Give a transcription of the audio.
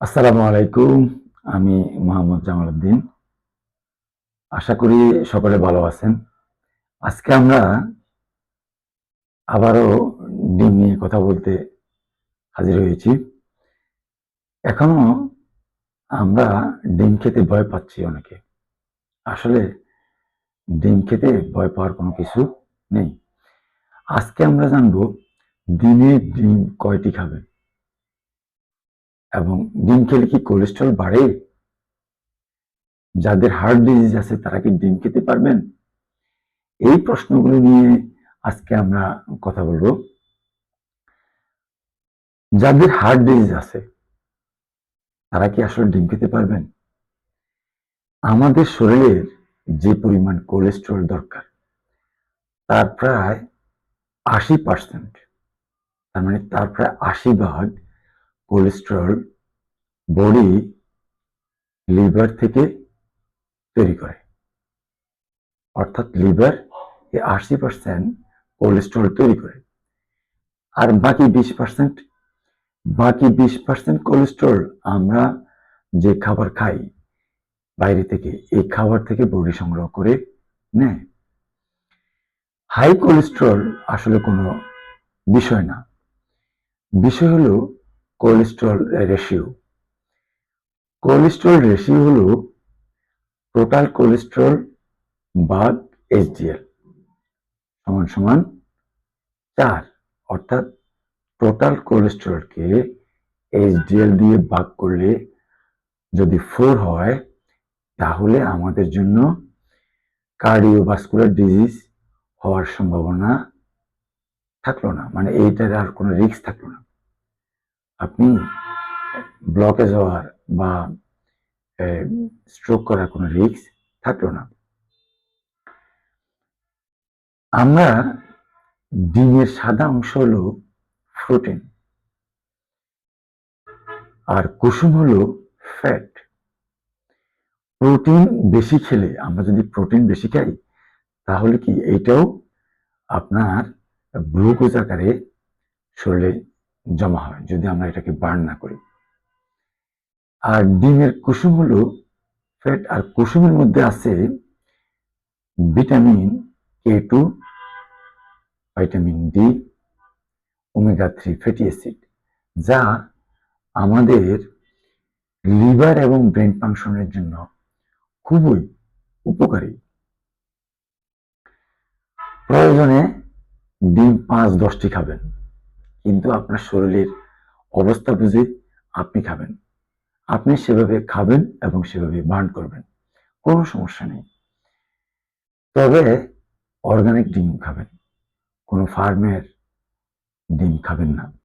আসসালামু আলাইকুম, আমি মোহাম্মদ জামাল উদ্দিন। আশা করি সকলে ভালো আছেন। আজকে আমরা আবারও ডিম নিয়ে কথা বলতে হাজির হয়েছি। এখনও আমরা ডিম খেতে ভয় পাচ্ছি অনেকে। আসলে ডিম খেতে ভয় পাওয়ার কোনো কিছু নেই। আজকে আমরা জানব, দিনে ডিম কয়টি খাবেন? এবং ডিম খেলে কি কোলেস্ট্রল বাড়ে? যাদের হার্ট ডিজিজ আছে, তারা কি ডিম খেতে পারবেন? এই প্রশ্নগুলো নিয়ে আজকে আমরা কথা বলব। যাদের হার্ট ডিজিজ আছে, তারা কি আসলে ডিম খেতে পারবেন? আমাদের শরীরের যে পরিমাণ কোলেস্ট্রল দরকার, তার প্রায় আশি পার্সেন্ট তার মানে তার প্রায় আশি ভাগ কোলেস্ট্রল বডি লিভার থেকে তৈরি করে। অর্থাৎ লিভার এই আশি পার্সেন্ট কোলেস্ট্রল তৈরি করে। আর বাকি বিশ পার্সেন্ট বাকি বিশ পার্সেন্ট কোলেস্ট্রল আমরা যে খাবার খাই, বাইরে থেকে, এই খাবার থেকে বডি সংগ্রহ করে নেয়। হাই কোলেস্ট্রল আসলে কোনো বিষয় না। বিষয় হলো কোলেস্ট্রল রেশিও কোলেস্ট্রল রেশিও হল টোটাল কোলেস্ট্রল ভাগ এইচডিএল সমান সমান চার, অর্থাৎ টোটাল কোলেস্ট্রলকে এইচডিএল দিয়ে ভাগ করলে যদি ফোর হয়, তাহলে আমাদের জন্য কার্ডিওভাস্কুলার ডিজিজ হওয়ার সম্ভাবনা থাকল না মানে এইটার আর কোনো রিস্ক থাকল না। আপনি ব্লকেজ হওয়ার বা স্ট্রোক করার কোনো রিস্ক থাকল না। আমরা ডিমের সাদা অংশ হলো প্রোটিন আর কুসুম হলো ফ্যাট প্রোটিন বেশি খেলে আমরা যদি প্রোটিন বেশি খাই, তাহলে কি এইটাও আপনার গ্লুকোজ আকারে শরীরে জমা হয়, যদি আমরা এটাকে বার্ন না করি। আর ডিমের কুসুম হলো ফ্যাট আর কুসুমের মধ্যে আছে vitamin K two vitamin D, omega three fatty acid, যা আমাদের লিভার এবং ব্রেন ফাংশনের জন্য খুবই উপকারী। প্রয়োজনে ডিম পাঁচ দশটি খাবেন, কিন্তু আপনার শরীরের অবস্থা বুঝে আপনি খাবেন। আপনি সেভাবে খাবেন এবং সেভাবে বার্ন করবেন। কোনো সমস্যা নেই। তবে অর্গানিক ডিম খাবেন। কোনো ফার্মের ডিম খাবেন না।